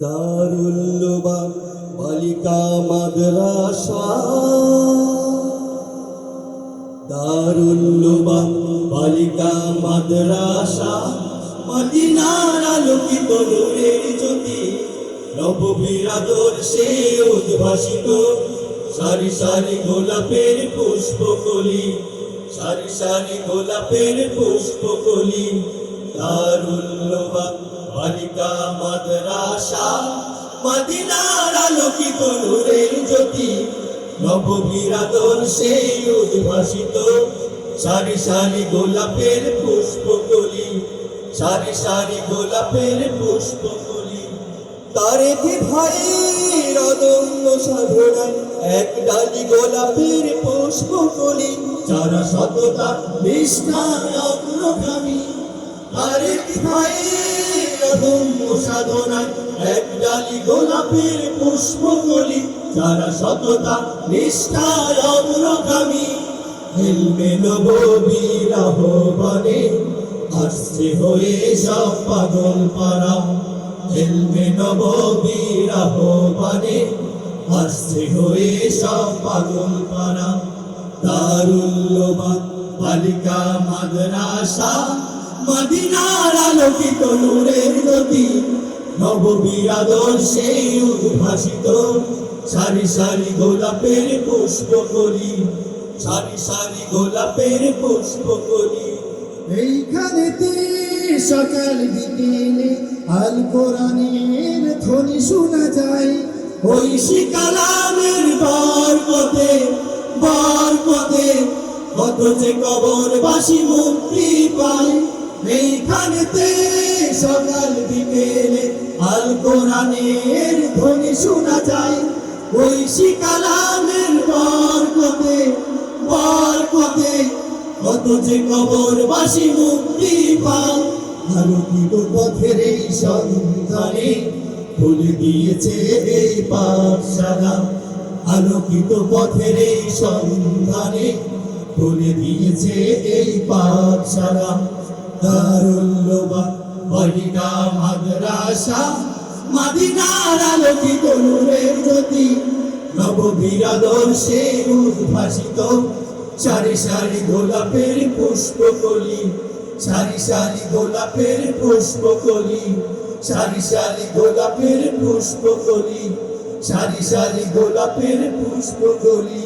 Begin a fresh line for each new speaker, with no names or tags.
দারুল্লুবা বালিকা মাদ্রাসা। দারুল্লুবা বালিকা মাদ্রাসা। মদিনার আলোকিত নূরের জ্যোতি, নববীর আদর্শে উদ্ভাসিত। সারি সারি গোলাপের পুষ্পকলি, সারি সারি গোলাপের পুষ্পকলি। দারুল্লুবা বালিকা মাদ্রাসা। মদিনার আলোকিত নূরের জ্যোতি। নববীর আদর্শে উদ্ভাসিত। সারি সারি গোলাপের পুষ্পকলি। সারি সারি গোলাপের পুষ্পকলি। তারেকে ভাইয়ের অদম্য সাধনায় এক ডালি গোলাপের পুষ্পকলি। যারা সততা নিষ্ঠায় অগ্রগামী। তারেক ভাইয়ের অদম্য গোলাপের পুষ্পকলি, যারা সততা নিষ্ঠায় অগ্রগামী হেলমে নবীর আহ্বানে আসছে হয়ে সব পাগল পারা হেলমে নবীর আহ্বানে আসছে হয়ে সব পাগল পারা দারুল্লবা বালিকা, মাদ্রাসা, মদিনার আলোকিত নূরের জ্যোতি নববীর আদর্শে উদ্ভাসিত। সারি সারি গোলাপের পুষ্প করি। সারি সারি গোলাপের পুষ্পকলি
এইখানেতে সকাল বিকেলে আল কোরআনের ধ্বনি শোনা যায়।
ঐশী কালামের বার পথে বার পথে কত যে কবর বাসি মুক্তি পায়। এইখানেতে সকাল বিকেলে আল কোরআনের ধ্বনি শোনা যায়। ঐশী কালামের বার পথে বার পথে কত যে কবর বাসি মুক্তি পায়। আলোকিত পথের এই সন্ধানে খুলে দিয়েছে এই পাঠশালা আলোকিত পথের এই সন্ধানে খুলে দিয়েছে এই পাঠশালা দারুল্লবা বালিকা মাদ্রাসা, মাদিনার আলোকিত নূরের জ্যোতি নববীর আদর্শে উদ্ভাসিত, সারি সারি গোলাপের পুষ্পকলি, সারি সারি গোলাপের পুষ্পকলি, সারি সারি গোলাপের পুষ্পকলি, সারি সারি গোলাপের পুষ্পকলি।